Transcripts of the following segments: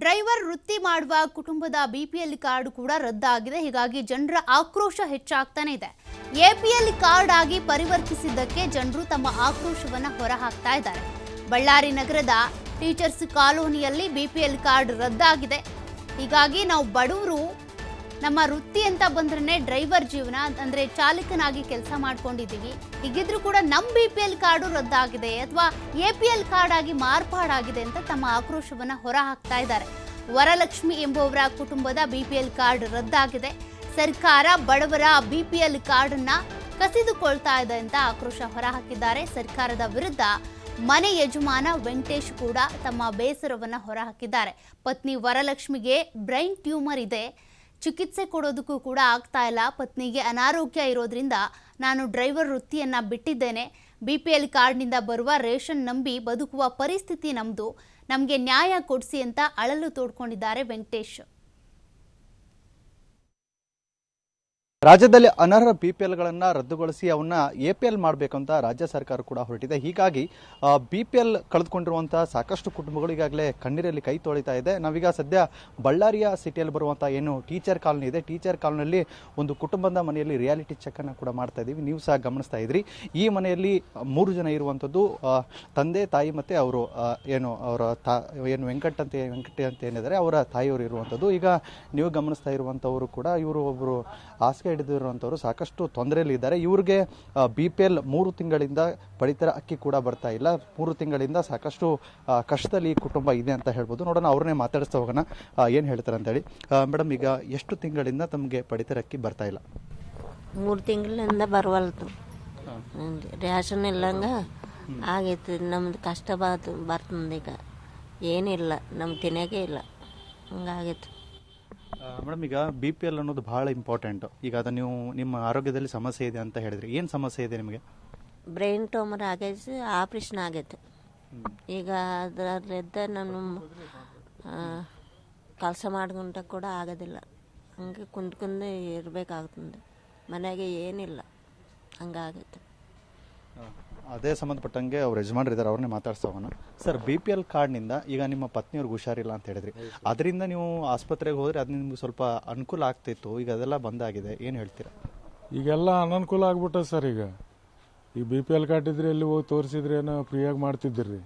Driver ವೃತ್ತಿ ಮಾಡುವ ಕುಟುಂಬದ ಬಿಪಿಎಲ್ ಕಾರ್ಡ್ ಕೂಡ ರದ್ದಾಗಿದೆ. ಹೀಗಾಗಿ ಜನರ ಆಕ್ರೋಶ ಹೆಚ್ಚಾಗ್ತಾನೆ ಇದೆ. ಎಪಿಎಲ್ ಕಾರ್ಡ್ ಆಗಿ ಪರಿವರ್ತಿಸಿದ್ದಕ್ಕೆ ಜನರು ತಮ್ಮ ಆಕ್ರೋಶವನ್ನ ಹೊರಹಾಕ್ತಾ ಇದ್ದಾರೆ. ಬಳ್ಳಾರಿ ನಗರದ ಟೀಚರ್ಸ್ ಕಾಲೋನಿಯಲ್ಲಿ ಬಿಪಿಎಲ್ ಕಾರ್ಡ್ ರದ್ದಾಗಿದೆ. ಹೀಗಾಗಿ ನಾವು ಬಡವರು ನಮ್ಮ ವೃತ್ತಿ ಅಂತ ಬಂದ್ರೆ ಡ್ರೈವರ್ ಜೀವನ, ಅಂದ್ರೆ ಚಾಲಕನಾಗಿ ಕೆಲಸ ಮಾಡ್ಕೊಂಡಿದ್ದೀವಿ. ಹೀಗಿದ್ರೂ ಕೂಡ ನಮ್ಮ ಬಿ ಪಿ ಎಲ್ ಕಾರ್ಡು ರದ್ದಾಗಿದೆ, ಅಥವಾ ಎ ಪಿ ಎಲ್ ಕಾರ್ಡ್ ಆಗಿ ಮಾರ್ಪಾಡಾಗಿದೆ ಅಂತ ತಮ್ಮ ಆಕ್ರೋಶವನ್ನ ಹೊರಹಾಕ್ತಾ ಇದ್ದಾರೆ. ವರಲಕ್ಷ್ಮಿ ಎಂಬುವರ ಕುಟುಂಬದ ಬಿ ಪಿ ಎಲ್ ಕಾರ್ಡ್ ರದ್ದಾಗಿದೆ. ಸರ್ಕಾರ ಬಡವರ ಬಿ ಪಿ ಎಲ್ ಕಾರ್ಡನ್ನ ಕಸಿದುಕೊಳ್ತಾ ಇದೆ ಅಂತ ಆಕ್ರೋಶ ಹೊರಹಾಕಿದ್ದಾರೆ. ಸರ್ಕಾರದ ವಿರುದ್ಧ ಮನೆ ಯಜಮಾನ ವೆಂಕಟೇಶ್ ಕೂಡ ತಮ್ಮ ಬೇಸರವನ್ನ ಹೊರಹಾಕಿದ್ದಾರೆ. ಪತ್ನಿ ವರಲಕ್ಷ್ಮಿಗೆ ಬ್ರೈನ್ ಟ್ಯೂಮರ್ ಇದೆ. ಚಿಕಿತ್ಸೆ ಕೊಡೋದಕ್ಕೂ ಕೂಡ ಆಗ್ತಾ ಇಲ್ಲ. ಪತ್ನಿಗೆ ಅನಾರೋಗ್ಯ ಇರೋದ್ರಿಂದ ನಾನು ಡ್ರೈವರ್ ವೃತ್ತಿಯನ್ನು ಬಿಟ್ಟಿದ್ದೇನೆ. ಬಿ ಪಿ ಎಲ್ ಕಾರ್ಡ್ನಿಂದ ಬರುವ ರೇಷನ್ ನಂಬಿ ಬದುಕುವ ಪರಿಸ್ಥಿತಿ ನಮ್ಮದು ನಮಗೆ ನ್ಯಾಯ ಕೊಡಿಸಿ ಅಂತ ಅಳಲು ತೋಡ್ಕೊಂಡಿದ್ದಾರೆ ವೆಂಕಟೇಶ್. ರಾಜ್ಯದಲ್ಲಿ ಅನರ್ಹ ಬಿ ಪಿ ಎಲ್ಗಳನ್ನು ರದ್ದುಗೊಳಿಸಿ ಅವನ್ನ ಎ ಎಪಿಎಲ್ ಮಾಡಬೇಕು ಅಂತ ರಾಜ್ಯ ಸರ್ಕಾರ ಕೂಡ ಹೊರಟಿದೆ. ಹೀಗಾಗಿ ಬಿ ಪಿ ಎಲ್ ಕಳೆದುಕೊಂಡಿರುವಂತಹ ಸಾಕಷ್ಟು ಕುಟುಂಬಗಳು ಈಗಾಗಲೇ ಕಣ್ಣೀರಲ್ಲಿ ಕೈ ತೊಳಿತಾ ಇದೆ. ನಾವೀಗ ಸದ್ಯ ಬಳ್ಳಾರಿಯ ಸಿಟಿಯಲ್ಲಿ ಬರುವಂತಹ ಏನು ಟೀಚರ್ ಕಾಲೋನಿ ಇದೆ. ಟೀಚರ್ ಕಾಲೋನಿಯಲ್ಲಿ ಒಂದು ಕುಟುಂಬದ ಮನೆಯಲ್ಲಿ ರಿಯಾಲಿಟಿ ಚೆಕ್ ಅನ್ನು ಕೂಡ ಮಾಡ್ತಾ ಇದೀವಿ. ನೀವು ಸಹ ಗಮನಿಸ್ತಾ ಇದ್ರಿ. ಈ ಮನೆಯಲ್ಲಿ ಮೂರು ಜನ ಇರುವಂತದ್ದು ತಂದೆ, ತಾಯಿ ಮತ್ತೆ ಅವರು ಏನು ಅವರ ತಾ, ಏನು ವೆಂಕಟ್ ಅಂತ, ವೆಂಕಟ ಅಂತ ಏನಿದ್ದಾರೆ, ಅವರ ತಾಯಿಯವರು ಇರುವಂಥದ್ದು ಈಗ ನೀವು ಗಮನಿಸ್ತಾ ಇರುವಂಥವರು ಕೂಡ ಇವರು ಒಬ್ಬರು ಹಾಸಿಗೆ ಹಿಡಿದಿರುವಂಥವ್ರು ಸಾಕಷ್ಟು ತೊಂದರೆಯಲ್ಲಿ ಇದ್ದಾರೆ ಇವ್ರಿಗೆ ಬಿ ಪಿ ಎಲ್ ಮೂರು ತಿಂಗಳಿಂದ ಪಡಿತರ ಅಕ್ಕಿ ಕೂಡ ಬರ್ತಾ ಇಲ್ಲ. ಮೂರು ತಿಂಗಳಿಂದ ಸಾಕಷ್ಟು ಕಷ್ಟದಲ್ಲಿ ಈ ಕುಟುಂಬ ಇದೆ ಅಂತ ಹೇಳ್ಬೋದು. ನೋಡೋಣ ಅವ್ರನ್ನೇ ಮಾತಾಡಿಸ್ತಾ ಹೋಗೋಣ. ಏನು ಹೇಳ್ತಾರೆ ಅಂತೇಳಿ ಮೇಡಮ್ ಈಗ ಎಷ್ಟು ತಿಂಗಳಿಂದ ತಮಗೆ ಪಡಿತರ ಅಕ್ಕಿ ಬರ್ತಾ ಇಲ್ಲ? ಮೂರು ತಿಂಗಳಿಂದ ಬರವಲ್ತು ರೇಷನ್ ಇಲ್ಲಂಗ ಆಗೈತಿ. ನಮ್ದು ಕಷ್ಟ ಬಾತು ಬರ್ತಂದ ಈಗ. ಏನಿಲ್ಲ ನಮ್ಮ ತಿನ್ನೋಕೆ ಇಲ್ಲ. ಹಂಗಾಗೈತಿ. ಮೇಡಮ್ ಈಗ ಬಿ ಪಿ ಎಲ್ ಅನ್ನೋದು ಬಹಳ ಇಂಪಾರ್ಟೆಂಟ್ ಈಗ ಅದು ನೀವು ನಿಮ್ಮ ಆರೋಗ್ಯದಲ್ಲಿ ಸಮಸ್ಯೆ ಇದೆ ಅಂತ ಹೇಳಿದ್ರಿ. ಏನು ಸಮಸ್ಯೆ ಇದೆ ನಿಮಗೆ? ಬ್ರೈನ್ ಟ್ಯೂಮರ್ ಆಗೈತೆ ಆಪ್ರೇಷನ್ ಆಗೈತೆ. ಈಗ ಅದರಲ್ಲಿದ್ದ ನಾನು ಕೆಲಸ ಮಾಡ್ಕೊಂಡ ಕೂಡ ಆಗೋದಿಲ್ಲ. ಹಂಗೆ ಕುಂದ್ಕೊಂಡು ಇರಬೇಕಾಗ್ತದೆ. ಮನೆಗೆ ಏನಿಲ್ಲ ಹಂಗಾಗೈತೆ. ಅದೇ ಸಂಬಂಧಪಟ್ಟಂಗೆ ಅವ್ರು ಯಜಮಾನ್ರು ಇದ್ದಾರೆ ಅವ್ರನ್ನೇ ಮಾತಾಡ್ತಾ ಹೋಗೋಣ ಸರ್ ಬಿ ಪಿ ಎಲ್ ಕಾರ್ಡ್ನಿಂದ ಈಗ ನಿಮ್ಮ ಪತ್ನಿಯವ್ರಿಗೆ ಹುಷಾರಿಲ್ಲ ಅಂತ ಹೇಳಿದ್ರಿ. ಅದರಿಂದ ನೀವು ಆಸ್ಪತ್ರೆಗೆ ಹೋದರೆ ಅದು ನಿಮ್ಗೆ ಸ್ವಲ್ಪ ಅನುಕೂಲ ಆಗ್ತಿತ್ತು. ಈಗ ಅದೆಲ್ಲ ಬಂದಾಗಿದೆ ಏನು ಹೇಳ್ತೀರಾ? ಈಗೆಲ್ಲ ಅನನುಕೂಲ ಆಗ್ಬಿಟ್ಟ ಸರ್ ಈಗ. ಈ ಬಿ ಪಿ ಎಲ್ ಕಾರ್ಡ್ ಇದ್ರೆ ಎಲ್ಲಿ ಹೋಗಿ ತೋರಿಸಿದ್ರೆ ಏನೋ ಫ್ರೀಯಾಗಿ ಮಾಡ್ತಿದ್ದಿರಿ.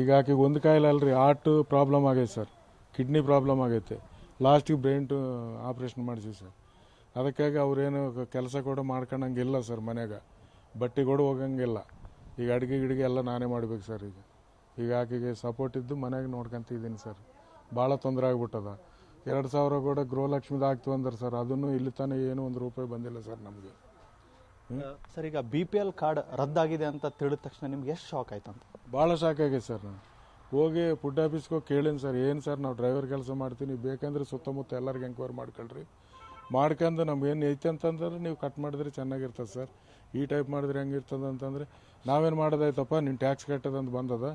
ಈಗ ಆಕೆಗೆ ಒಂದು ಕಾಯಿಲೆ ಅಲ್ರಿ ಹಾರ್ಟ್ ಪ್ರಾಬ್ಲಮ್ ಆಗೈತೆ ಸರ್. ಕಿಡ್ನಿ ಪ್ರಾಬ್ಲಮ್ ಆಗೈತೆ. ಲಾಸ್ಟಿಗೆ ಬ್ರೈನ್ ಆಪ್ರೇಷನ್ ಮಾಡಿಸಿ ಸರ್. ಅದಕ್ಕಾಗಿ ಅವ್ರೇನು ಕೆಲಸ ಕೂಡ ಮಾಡ್ಕೊಂಡಂಗಿಲ್ಲ ಸರ್ ಮನ್ಯಾಗ. ಬಟ್ಟೆ ಕೂಡ ಹೋಗಂಗಿಲ್ಲ. ಈಗ ಅಡುಗೆ ಗಿಡಿಗೆ ಎಲ್ಲ ನಾನೇ ಮಾಡಬೇಕು ಸರ್ ಈಗ. ಈಗ ಆಕೆಗೆ ಸಪೋರ್ಟ್ ಇದ್ದು ಮನೆಗೆ ನೋಡ್ಕೊಂತಿದ್ದೀನಿ ಸರ್. ಭಾಳ ತೊಂದರೆ ಆಗ್ಬಿಟ್ಟದ. ಎರಡು ಸಾವಿರ ಕೂಡ ಗೃಹಲಕ್ಷ್ಮಿದ ಆಗ್ತು ಅಂದ್ರೆ ಸರ್. ಅದನ್ನು ಇಲ್ಲಿ ತಾನೇ ಏನು ಒಂದು ರೂಪಾಯಿ ಬಂದಿಲ್ಲ ಸರ್ ನಮಗೆ. ಸರ್ ಈಗ ಬಿ ಪಿ ಎಲ್ ಕಾರ್ಡ್ ರದ್ದಾಗಿದೆ ಅಂತ ತಿಳಿದ ತಕ್ಷಣ ನಿಮ್ಗೆ ಎಷ್ಟು ಶಾಕ್ ಆಯ್ತು ಅಂತ? ಭಾಳ ಶಾಕ್ ಆಗಿದೆ ಸರ್. ನಾನು ಹೋಗಿ ಫುಡ್ ಆಫೀಸ್ಗೆ ಹೋಗಿ ಕೇಳೀನಿ ಸರ್ ಏನು ಸರ್ ನಾವು ಡ್ರೈವರ್ ಕೆಲಸ ಮಾಡ್ತೀನಿ ಬೇಕಂದ್ರೆ ಸುತ್ತಮುತ್ತ ಎಲ್ಲರಿಗೆ ಎಂಕ್ವೈರಿ ಮಾಡ್ಕೊಳ್ರಿ. ಮಾಡ್ಕೊಂಡು ನಮ್ಗೆ ಏನು ಐತೆ ಅಂತಂದ್ರೆ ನೀವು ಕಟ್ ಮಾಡಿದ್ರೆ ಚೆನ್ನಾಗಿರ್ತದೆ ಸರ್. ಈ ಟೈಪ್ ಮಾಡಿದ್ರೆ ಹೆಂಗಿರ್ತದ ಅಂತಂದ್ರೆ, ನಾವೇನು ಮಾಡೋದಾಯ್ತಪ್ಪ, ನೀನು ಟ್ಯಾಕ್ಸ್ ಕಟ್ಟೋದಂತ ಬಂದದ?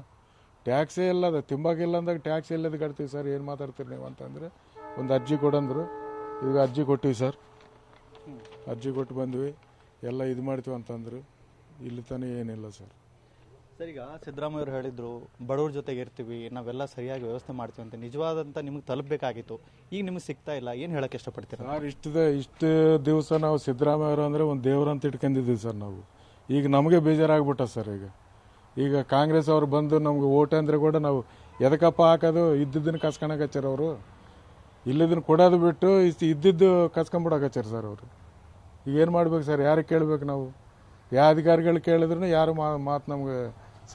ಟ್ಯಾಕ್ಸೇ ಇಲ್ಲದ ತಿಂಬಾಗಿಲ್ಲ ಅಂದಾಗ ಟ್ಯಾಕ್ಸ್ ಎಲ್ಲದ ಕಟ್ತೀವಿ ಸರ್ ಏನು ಮಾತಾಡ್ತೀರಿ ನೀವು ಅಂತಂದ್ರೆ, ಒಂದು ಅರ್ಜಿ ಕೊಡಂದ್ರು. ಈಗ ಅರ್ಜಿ ಕೊಟ್ಟಿವಿ ಸರ್ ಅರ್ಜಿ ಕೊಟ್ಟು ಬಂದ್ವಿ, ಎಲ್ಲ ಇದು ಮಾಡ್ತೀವಿ ಅಂತಂದರು. ಇಲ್ಲಿ ತಾನೇ ಏನಿಲ್ಲ ಸರ್ ಸರ್, ಈಗ ಸಿದ್ದರಾಮಯ್ಯವ್ರು ಹೇಳಿದ್ರು, ಬಡವ್ರ ಜೊತೆಗೆ ಇರ್ತೀವಿ, ನಾವೆಲ್ಲ ಸರಿಯಾಗಿ ವ್ಯವಸ್ಥೆ ಮಾಡ್ತೀವಿ ಅಂತ. ನಿಜವಾದಂತ ನಿಮ್ಗೆ ತಲುಪಬೇಕಾಗಿತ್ತು. ಈಗ ನಿಮ್ಗೆ ಸಿಗ್ತಾ ಇಲ್ಲ, ಏನು ಹೇಳಕ್ ಇಷ್ಟಪಡ್ತೀರಾ? ಸರ್, ಇಷ್ಟು ಇಷ್ಟು ದಿವಸ ನಾವು ಸಿದ್ದರಾಮಯ್ಯವರು ಅಂದರೆ ಒಂದು ದೇವರಂತ ಇಟ್ಕೊಂಡಿದ್ದೀವಿ ಸರ್ ನಾವು. ಈಗ ನಮಗೆ ಬೇಜಾರಾಗ್ಬಿಟ್ಟ ಸರ್ ಈಗ. ಈಗ ಕಾಂಗ್ರೆಸ್ ಅವ್ರು ಬಂದು ನಮ್ಗೆ ಓಟ್ ಅಂದರೆ ಕೂಡ ನಾವು ಎದಕ್ಕಪ್ಪ ಹಾಕೋದು, ಇದ್ದಿದ್ದನ್ನು ಕಸ್ಕೊಳಕಚ್ಚಾರ ಅವರು? ಇಲ್ಲದನ್ನ ಕೊಡೋದು ಬಿಟ್ಟು ಇಷ್ಟು ಇದ್ದಿದ್ದು ಕಸ್ಕೊಂಬಿಡಕಚ್ಚಾರ ಸರ್ ಅವರು. ಈಗ ಏನು ಮಾಡ್ಬೇಕು ಸರ್, ಯಾರಿಗೆ ಕೇಳ್ಬೇಕು ನಾವು? ಯಾವ ಅಧಿಕಾರಿಗಳು ಕೇಳಿದ್ರು ಯಾರು ಮಾತು ನಮ್ಗೆ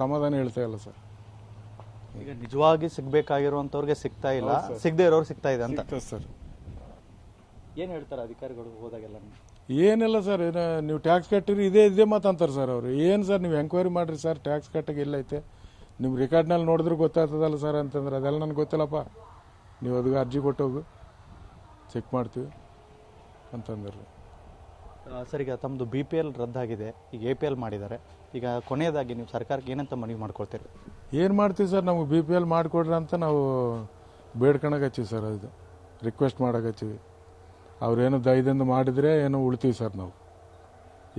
ಸಮಾಧಾನ ಹೇಳ್ತಾ ಇಲ್ಲ ಸರ್. ಈಗ ನಿಜವಾಗಿ ಸಿಗ್ಬೇಕಾಗಿರುವಂತವ್ರಿಗೆ ಸಿಗ್ತಾ ಇಲ್ಲ. ಸಿಗದೆ ಇರೋರು ಸಿಗ್ತಾ ಇದೆ ಅಂತ. ಸಿಗ್ತದೆ ಸರ್. ಏನ್ ಹೇಳ್ತಾರೆ ಅಧಿಕಾರಿಗಳು ಹೋದಾಗೆಲ್ಲ ಏನಿಲ್ಲ ಸರ್ ಏನು ನೀವು ಟ್ಯಾಕ್ಸ್ ಕಟ್ಟಿರಿ ಇದೇ ಇದೇ ಮಾತಂತಾರೆ ಸರ್ ಅವರು. ಏನು ಸರ್ ನೀವು ಎಂಕ್ವೈರಿ ಮಾಡಿರಿ ಸರ್ ಟ್ಯಾಕ್ಸ್ ಕಟ್ಟಕ್ಕೆ ಇಲ್ಲೈತೆ ನಿಮ್ಮ ರೆಕಾರ್ಡ್ನಲ್ಲಿ ನೋಡಿದ್ರೆ ಗೊತ್ತಾಗ್ತದಲ್ಲ ಸರ್ ಅಂತಂದ್ರೆ ಅದೆಲ್ಲ ನನಗೆ ಗೊತ್ತಿಲ್ಲಪ್ಪ. ನೀವು ಅದಕ್ಕೆ ಅರ್ಜಿ ಕೊಟ್ಟೋಗು ಚೆಕ್ ಮಾಡ್ತೀವಿ ಅಂತಂದ್ರೆ ಸರ್, ಈಗ ತಮ್ಮದು ಬಿ ಪಿ ಎಲ್ ರದ್ದಾಗಿದೆ. ಈಗ ಎ ಪಿ ಎಲ್ ಮಾಡಿದ್ದಾರೆ. ಈಗ ಕೊನೆಯದಾಗಿ ನೀವು ಸರ್ಕಾರಕ್ಕೆ ಏನಂತ ಮನವಿ ಮಾಡ್ಕೊಳ್ತೀರಿ? ಏನು ಮಾಡ್ತೀವಿ ಸರ್ ನಮಗೆ ಬಿ ಪಿ ಎಲ್ ಮಾಡಿಕೊಡ್ರಿ ಅಂತ ನಾವು ಬೇಡ್ಕೊಳಕ್ಕೆ ಸರ್ ಅದು ರಿಕ್ವೆಸ್ಟ್ ಮಾಡಕ್ಕೆ ಹಚ್ಚಿವಿ. ಅವ್ರೇನು ದಯದಿಂದ ಮಾಡಿದರೆ ಏನೋ ಉಳ್ತೀವಿ ಸರ್ ನಾವು.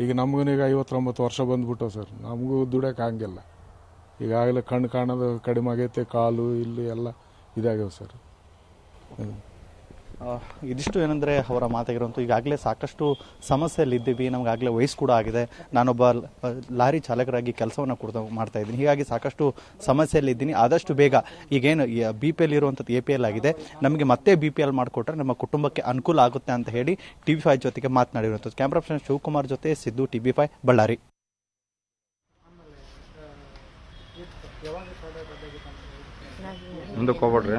ಈಗ ನಮಗೂ ಈಗ ಐವತ್ತೊಂಬತ್ತು ವರ್ಷ ಬಂದ್ಬಿಟ್ಟು ಸರ್, ನಮಗೂ ದುಡಕ್ಕೆ ಹಂಗಿಲ್ಲ. ಈಗಾಗಲೇ ಕಣ್ಣು ಕಾಣೋದು ಕಡಿಮೆ ಆಗೈತೆ, ಕಾಲು, ಇಲ್ಲಿ ಎಲ್ಲ ಇದಾಗ್ಯಾವ ಸರ್. ಇದಿಷ್ಟು ಏನಂದ್ರೆ ಅವರ ಮಾತಾಗಿರುವಂಥ ಈಗಾಗಲೇ ಸಾಕಷ್ಟು ಸಮಸ್ಯೆಯಲ್ಲಿ ಇದ್ದೀವಿ ನಮಗಾಗಲೇ ವಯಸ್ಸು ಕೂಡ ಆಗಿದೆ. ನಾನೊಬ್ಬ ಲಾರಿ ಚಾಲಕರಾಗಿ ಕೆಲಸವನ್ನು ಕೂಡ ಮಾಡ್ತಾ ಇದ್ದೀನಿ. ಹೀಗಾಗಿ ಸಾಕಷ್ಟು ಸಮಸ್ಯೆಯಲ್ಲಿ ಇದ್ದೀನಿ ಆದಷ್ಟು ಬೇಗ ಈಗೇನು ಬಿ ಪಿ ಎಲ್ ಇರುವಂಥದ್ದು ಎ ಪಿ ಎಲ್ ಆಗಿದೆ. ನಮಗೆ ಮತ್ತೆ ಬಿ ಪಿ ಎಲ್ ಮಾಡಿಕೊಟ್ರೆ ನಮ್ಮ ಕುಟುಂಬಕ್ಕೆ ಅನುಕೂಲ ಆಗುತ್ತೆ ಅಂತ ಹೇಳಿ ಟಿ ವಿ ಫೈವ್ ಜೊತೆಗೆ ಮಾತನಾಡಿರುವಂಥದ್ದು ಕ್ಯಾಮ್ರಾ ಪರ್ಸನ್ ಶಿವಕುಮಾರ್ ಜೊತೆ Siddu T V five Ballari. ಮುಂದಕ್ಕೆ ಹೋಗ್ಬೇಡ್ರಿ.